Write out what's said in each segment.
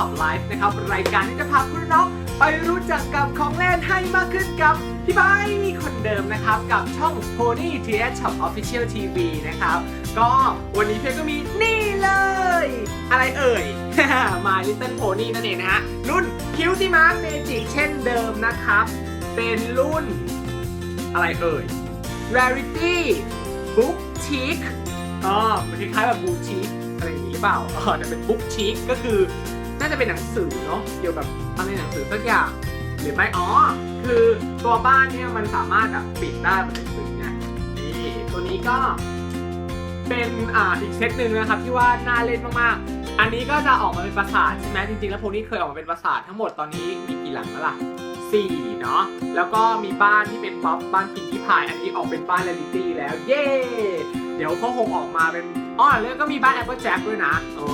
Shop Live นะครับ รายการที่จะพาคุณน้องไปรู้จักกับของเล่นให้มากขึ้นกับพี่ใบคนเดิมนะครับ กับช่อง Pony TS Shop Official TV นะครับ ก็วันนี้เพื่อก็มีนี่เลย อะไรเอ่ย My Little Pony นั่นเองนะฮะ รุ่น Cutie Mark Magic เช่นเดิมนะครับ เป็นรุ่น อะไรเอ่ย Rarity Book Chic อ๋อมันคล้ายๆแบบบูชิคอะไรอย่างนี้หรือเปล่าอ๋อแต่เป็นบุ๊กชิคก็คือ น่าจะเป็นหนังสือเนาะเกี่ยวกับอะไรหนังสือสักอย่าง หรือไม่อ๋อ คือตัวบ้านเนี่ยมันสามารถแบบปิดได้เป็นหนังสือไงนี่ตัวนี้ก็เป็นอ่าอีกเซตหนึ่งนะครับที่ว่าน่าเล่นมากๆ อันนี้ก็จะออกมาเป็นปราสาทใช่ไหมจริงๆ แล้วพวกนี้เคยออกมาเป็นปราสาททั้งหมดตอนนี้มีกี่หลังแล้วล่ะสี่เนาะแล้วก็มีบ้านที่เป็นป๊อปบ้านพิงกี้พายอันนี้ออกเป็นบ้านเรลิตี้แล้วเย้เดี๋ยวเขาคงออกมาเป็นอ๋อแล้วก็มีบ้านแอปเปิลแจ็คด้วยนะอ๋อ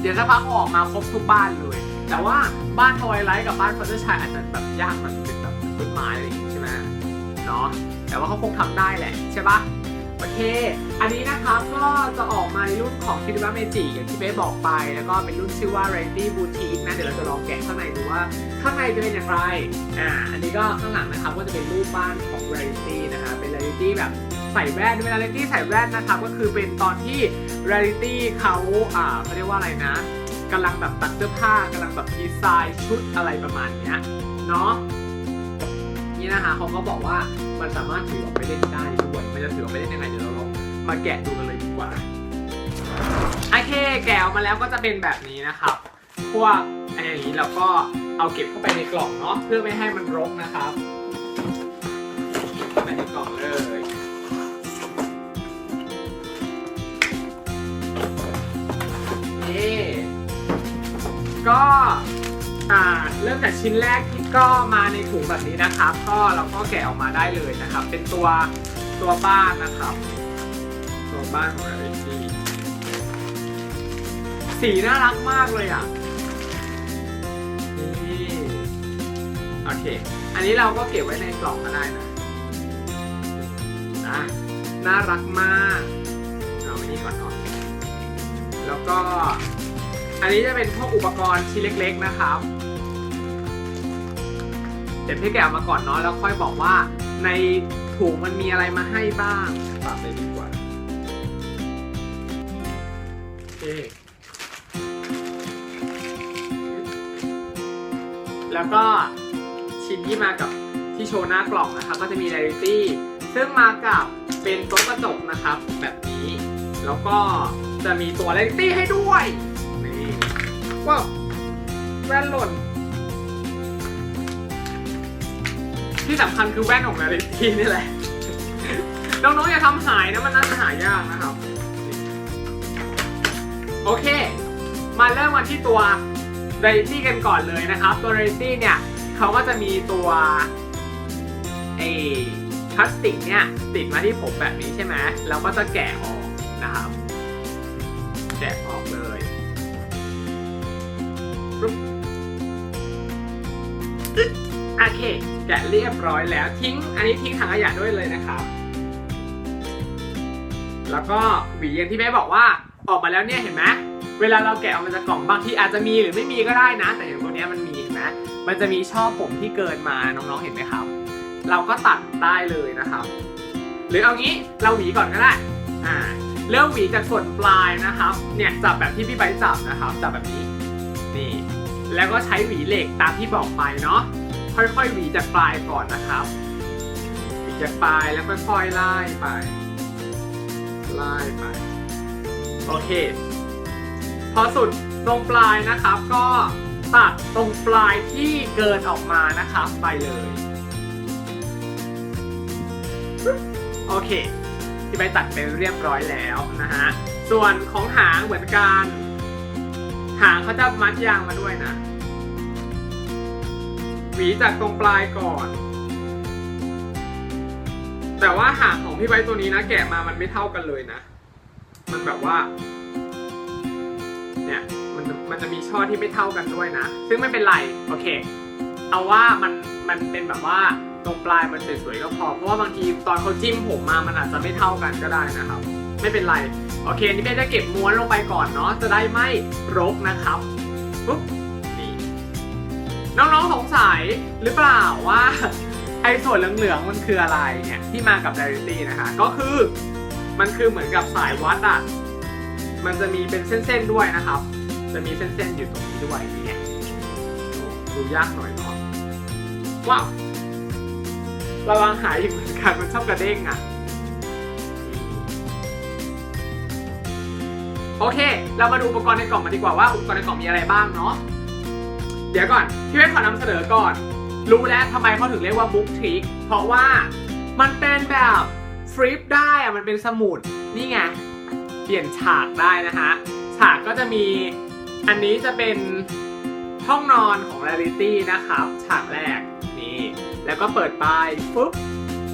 เดี๋ยวสักพักออกมาครบทุกบ้านเลย แต่ว่าบ้านทวายไลท์กับบ้านฟัตเตอร์ชัยอาจจะแบบยากมันเป็นแบบต้นไม้อะไรอย่างงี้ใช่ไหมเนาะแต่ว่าเขาคงทำได้แหละใช่ปะโอเค อันนี้นะครับก็จะออกมาในรุ่นของคิดว่าเมจิอย่างที่เบสบอกไป แล้วก็เป็นรุ่นชื่อว่า r a d y Boutique นะ เดี๋ยวเราจะลองแกะข้างในดูว่าข้างในจะเป็นอย่างไร อ่า อันนี้ก็ข้างหลังนะครับก็จะเป็นรูปบ้านของ r a d y นะคะ เป็น r a d y แบบ ส่แว่นเวลา r a d y ใส่แว่นนะครับก็คือเป็นตอนที่ r a d y เขาอ่าเขาเรียกว่าอะไรนะกำลังแบบตัดเสื้อผ้ากำลังแบบดีไซน์ชุดอะไรประมาณเนี้ยเนาะนี่นะคะเขาก็บอกว่ามันสามารถถือออกไปเล่นได้ด้วยมันจะถือออกไปเล่นยังไงเดี๋ยวเราลองมาแกะดูกันเลยดีกว่าโอเคแกะออกมาแล้วก็จะเป็นแบบนี้นะครับพวกอันอย่างนี้เราก็เอาเก็บเข้าไปในกล่องเนาะเพื่อไม่ให้มันรกนะครับไปในกล่องเลยนี่ ก็เริ่มจากชิ้นแรกที่ก็มาในถุงแบบนี้นะครับ ก็เราก็แกะออกมาได้เลยนะครับ เป็นตัวตัวบ้านนะครับ ตัวบ้านของอาริซี่สีน่ารักมากเลยอะนี่โอเค อันนี้เราก็เก็บไว้ในกล่องก็ได้นะนะน่ารักมากเอาไว้นี่ก่อนเนาะแล้วก็ อันนี้จะเป็นพวกอุปกรณ์ชิ้นเล็ก ๆนะครับ เดี๋ยวพี่แกะออกมาก่อนเนาะแล้วค่อยบอกว่า ในถุงมันมีอะไรมาให้บ้างปรับเลยดีกว่าโอเคแล้วก็ชิ้นที่มากับที่โชว์หน้ากล่องนะครับ ก็จะมี r a r i t y ซึ่งมากับเป็นโต๊ะกระจกนะครับ แบบนี้ แล้วก็จะมีตัว r a r i t y ให้ด้วยนี่ ว้าวแว่นหล่น ที่สำคัญคือแว่นของนาริตี้นี่แหละ น้องๆอย่าทำหายนะมันน่าจะหายากนะครับ โอเค มาเริ่มกันที่ตัว r a r i t y กันก่อนเลยนะครับ ตัว r a r i t y เนี่ยเขาก็จะมีตัวไอ้พลาสติกเนี่ยติดมาที่ผมแบบนี้ใช่ไหมแล้วก็จะแกะออกนะครับ แกะออกเลย โอเคแกะเรียบร้อยแล้วทิ้ง อันนี้ทิ้งถังขยะด้วยเลยนะครับ แล้วก็หวีอย่างที่แม่บอกว่าออกมาแล้วเนี่ยเห็นไหมเวลาเราแกะออกมาจากกล่องบางทีอาจจะมีหรือไม่มีก็ได้นะ แต่อย่างตัวเนี้ยมันมีเห็นไหมมันจะมีช่อผมที่เกินมาน้องๆเห็นไหมครับ เราก็ตัดได้เลยนะครับ หรือเอางี้เราหวีก่อนก็ได้อ่าเริ่มหวีจากส่วนปลายนะครับ เนี่ยจับแบบที่พี่ใบจับนะครับจับแบบนี้นี่แล้วก็ใช้หวีเหล็กตามที่บอกไปเนาะ ค่อยๆหวีจากปลายก่อนนะครับหวีจากปลายแล้วค่อยๆไล่ไป ไล่ไป โอเค พอสุดตรงปลายนะครับ ก็ตัดตรงปลายที่เกินออกมานะครับไปเลย โอเค ที่ไปตัดไปเรียบร้อยแล้วนะฮะ ส่วนของหางเหมือนกัน หางเขาจะมัดยางมาด้วยนะ หวีจากตรงปลายก่อน แต่ว่าหางของพี่ไว้ตัวนี้นะแกะมามันไม่เท่ากันเลยนะ มันแบบว่า เนี่ยมันมันจะมีช่อที่ไม่เท่ากันด้วยนะ ซึ่งไม่เป็นไร โอเค เอาว่ามันมันเป็นแบบว่าตรงปลายมันสวยๆก็พอ เพราะว่าบางทีตอนเขาจิ้มผมมา มันอาจจะไม่เท่ากันก็ได้นะครับ ไม่เป็นไร โอเค นี่เบสจะเก็บม้วนลงไปก่อนเนาะ จะได้ไม่รกนะครับปุ๊บ น้องๆสงสัยหรือเปล่าว่าไอ้ส่วนเหลืองๆมันคืออะไรเนี่ยที่มากับ Rarity นะคะก็คือมันคือเหมือนกับสายวัดอะมันจะมีเป็นเส้นๆด้วยนะครับ จะมีเส้นๆอยู่ตรงนี้ด้วยเนี่ไงดูยากหน่อยเนาะว้าวระวังหายอีกเหมือนกันมันชอบกระเด้งอะโอเค เรามาดูอุปกรณ์ในกล่องมาดีกว่าว่าอุปกรณ์ในกล่องมีอะไรบ้างเนาะ เดี๋ยวก่อนพี่เวทขอนำเสนอก่อน รู้แล้วทำไมเขาถึงเรียกว่าบุ๊กทริกเพราะว่ามันเป็นแบบฟลิปได้อะมันเป็นสมุดนี่ไงเปลี่ยนฉากได้นะคะ ฉากก็จะมีอันนี้จะเป็นห้องนอนของ Reality นะครับ ฉากแรกนี่แล้วก็เปิดไปปุ๊บ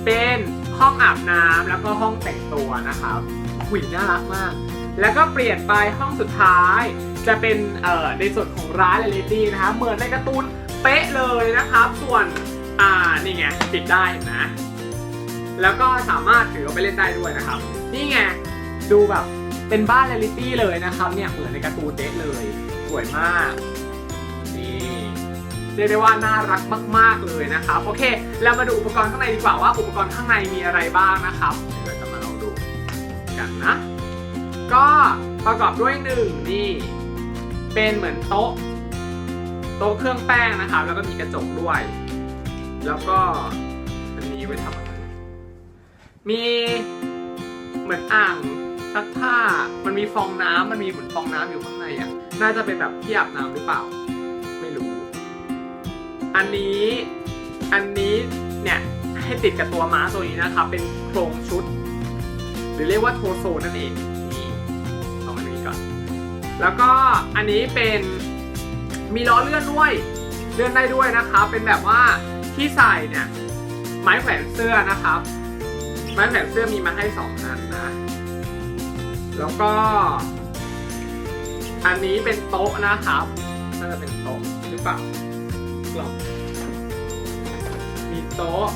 เป็นห้องอาบน้ำแล้วก็ห้องแต่งตัวนะครับหุยน่ารักมาก แล้วก็เปลี่ยนไปห้องสุดท้าย จะเป็นในส่วนของร้านเรลิตี้นะคะเหมือนในการ์ตูนเป๊ะเลยนะครับส่วนอ่านี่ไงปิดได้นะ แล้วก็สามารถถือเอาไปเล่นได้ด้วยนะครับ นี่ไงดูแบบเป็นบ้านเรลิตี้เลยนะครับเนี่ยเหมือนในการ์ตูนเด๊ะเลยสวยมากนี่เรียกได้ว่าน่ารักมาก ๆเลยนะครับโอเคเรามาดูอุปกรณ์ข้างในดีกว่าว่าอุปกรณ์ข้างในมีอะไรบ้างนะครับเดี๋ยวเราจะมาลองดูกันนะ ก็ประกอบด้วยหนึ่งนี่ เป็นเหมือนโต๊ะโต๊ะเครื่องแป้งนะครับแล้วก็มีกระจกด้วย แล้วก็อันนี้ไว้ทำอะไรมีเหมือนอ่างซักผ้ามันมีฟองน้ำมันมีเหมือนฟองน้ำอยู่ข้างในอะ น่าจะเป็นแบบที่อาบน้ำหรือเปล่า ไม่รู้ อันนี้อันนี้เนี่ยให้ติดกับตัวม้าตัวนี้นะครับเป็นโครงชุด หรือเรียกว่าโทโซนั่นเอง แล้วก็อันนี้เป็นมีล้อเลื่อนด้วยเลื่อนได้ด้วยนะครับ เป็นแบบว่าที่ใส่เนี่ยไม้แขวนเสื้อนะครับ ไม้แขวนเสื้อมีมาให้สองอันนะ แล้วก็ อันนี้เป็นโต๊ะนะครับน่าจะเป็นโต๊ะหรือเปล่ากล่องมีโต๊ะ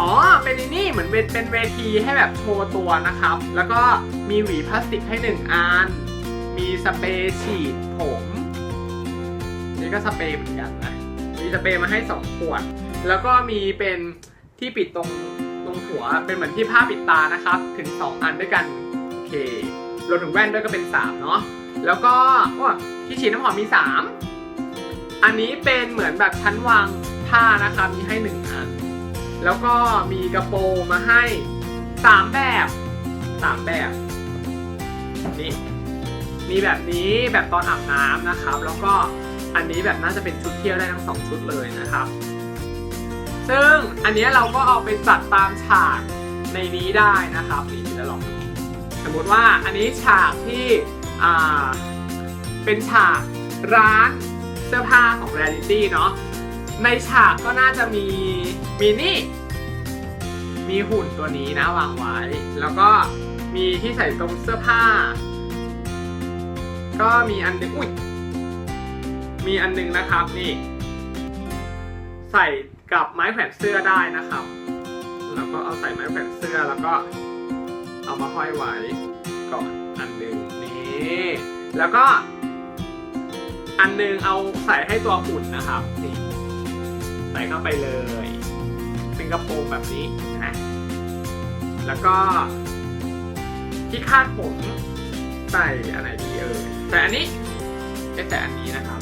อ๋อ เป็นนี่เหมือนเป็นเป็นเวทีให้แบบโชว์ตัวนะครับ แล้วก็มีหวีพลาสติกให้หนึ่งอัน มีสเปรย์ฉีดผม นี่ก็สเปรย์เหมือนกันนะ มีสเปรย์มาให้สองขวด แล้วก็มีเป็นที่ปิดตรงตรงหัว เป็นเหมือนที่ผ้าปิดตานะครับ ถึง 2 อันด้วยกัน โอเค รวมถึงแว่นด้วยก็เป็น 3 เนาะ แล้วก็ที่ฉีดน้ำหอมมี 3 อันนี้เป็นเหมือนแบบชั้นวางผ้านะครับ มีให้ 1 อัน แล้วก็มีกระโปรงมาให้ 3 แบบ 3 แบบ นี่ มีแบบนี้แบบตอนอาบน้ำนะครับ แล้วก็อันนี้แบบน่าจะเป็นชุดเที่ยวได้ทั้งสองชุดเลยนะครับ ซึ่งอันนี้เราก็เอาไปจัดตามฉากในนี้ได้นะครับนี่จะลองดูสมมติว่าอันนี้ฉากที่อ่าเป็นฉากร้านเสื้อผ้าของ Reality เนาะในฉากก็น่าจะมีมีนี่มีหุ่นตัวนี้นะวางไว้ แล้วก็มีที่ใส่ตรงเสื้อผ้า ก็มีอันหนึงอุ้ยมีอันหนึงนะครับนี่ ใส่กับไม้แขวนเสื้อได้นะครับ แล้วก็เอาใส่ไม้แขวนเสื้อแล้วก็เอามาห้อยไว้ก่อนอันนึงนี่แล้วก็ อันหนึงเอาใส่ให้ตัวหุ่นนะครับนี่ใส่เข้าไปเลยเป็นกระโปรงแบบนี้นะแล้วก็ที่คาดผมใส่อะไรดีเอ่ย ใส่อันนี้ไม่ใส่อันนี้นะครับ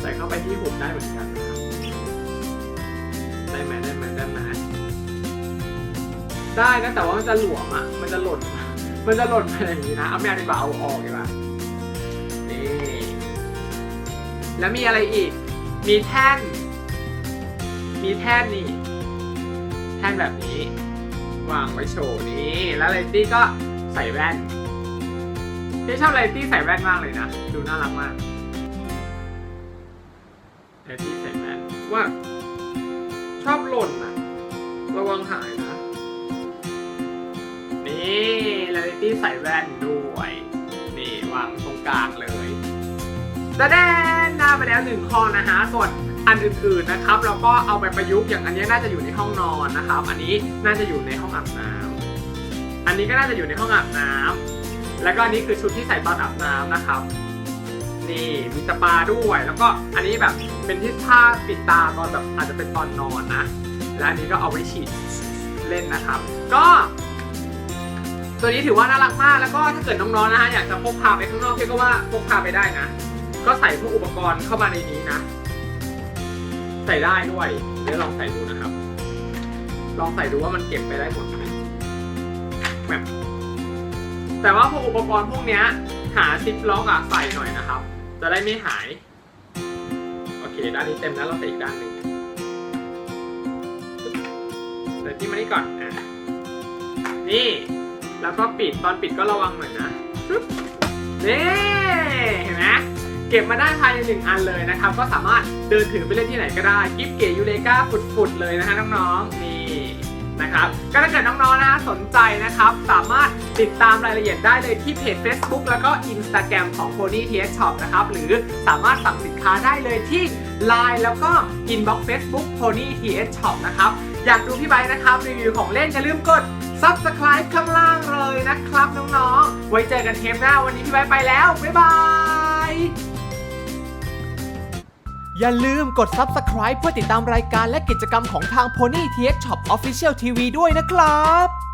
ใส่เข้าไปที่หุ่นได้เหมือนกันนะครับได้ไหมได้ไหมได้ไหมได้นะแต่ว่ามันจะหลวมอะ มันจะหล่น มันจะหล่นอะไปอย่างนี้นะ เอาไม่เอาดีกว่าเอาออกดีกว่านี่ แล้วมีอะไรอีก มีแท่น มีแท่นนี่ แท่นแบบนี้ วางไว้โชว์นี้ แล้วไลตี้ก็ใส่แว่น พี่ชอบไลตี้ใส่แว่นมากเลยนะ ดูน่ารักมากไลตี้ใส่แว่นว่า ชอบหล่นนะระวังหายนะ นี่ไลตี้ใส่แว่นด้วย นี่วางตรงกลางเลยแดงหน้าไปแล้วหนึ่งข้อนะฮะ ส่วนอันอื่นๆนะครับ เราก็เอาไปประยุกต์อย่างอันนี้น่าจะอยู่ในห้องนอนนะครับ อันนี้น่าจะอยู่ในห้องอาบน้ำอันนี้ก็น่าจะอยู่ในห้องอาบน้ำ แล้วก็อันนี้คือชุดที่ใส่ตอนอาบน้ำนะครับ นี่มีสปาด้วย แล้วก็อันนี้แบบเป็นที่ผ้าปิดตาตอนแบบอาจจะเป็นตอนนอนนะ และอันนี้ก็เอาไว้ฉีดเล่นนะครับ ก็ตัวนี้ถือว่าน่ารักมากแล้วก็ถ้าเกิดน้องๆนะฮะอยากจะพกพาไปข้างนอกพี่ก็ว่าพกพาไปได้นะ ก็ใส่พวกอุปกรณ์เข้ามาในนี้นะ ใส่ได้ด้วยเดี๋ยวลองใส่ดูนะครับ ลองใส่ดูว่ามันเก็บไปได้หมดไหมแบบ แต่ว่าพวกอุปกรณ์พวกนี้หาซิปล็อกอะใส่หน่อยนะครับ จะได้ไม่หาย โอเค ด้านนี้เต็มแล้วเราใส่อีกด้านหนึ่งเดี๋ยวที่มานี่ก่อนอะนี่ แล้วก็ปิดตอนปิดก็ระวังหน่อยนะปึ๊บนี่เห็นไหมเก็บมาได้ภายในหนึ่งอันเลยนะครับ ก็สามารถเดินถือไปเล่นที่ไหนก็ได้ กิฟเก๋ยูเลกาฝุดๆเลยนะฮะน้องๆนี่ นะครับก็ถ้าเกิดน้องๆนะฮะสนใจนะครับ สามารถติดตามรายละเอียดได้เลยที่เพจ Facebook แล้วก็ Instagram ของ Pony TS Shop นะครับ หรือสามารถสั่งสินค้าได้เลยที่ Line แล้วก็ Inbox Facebook Pony TS Shop นะครับ อยากดูพี่ไบร์ทนะครับรีวิวของเล่นอย่าลืมกด Subscribe ข้างล่างเลยนะครับน้องๆ ไว้เจอกันเทปหน้าวันนี้พี่ไบร์ทไปแล้ว บ๊ายบาย อย่าลืมกด Subscribe เพื่อติดตามรายการและกิจกรรมของทาง Pony TH Shop Official TV ด้วยนะครับ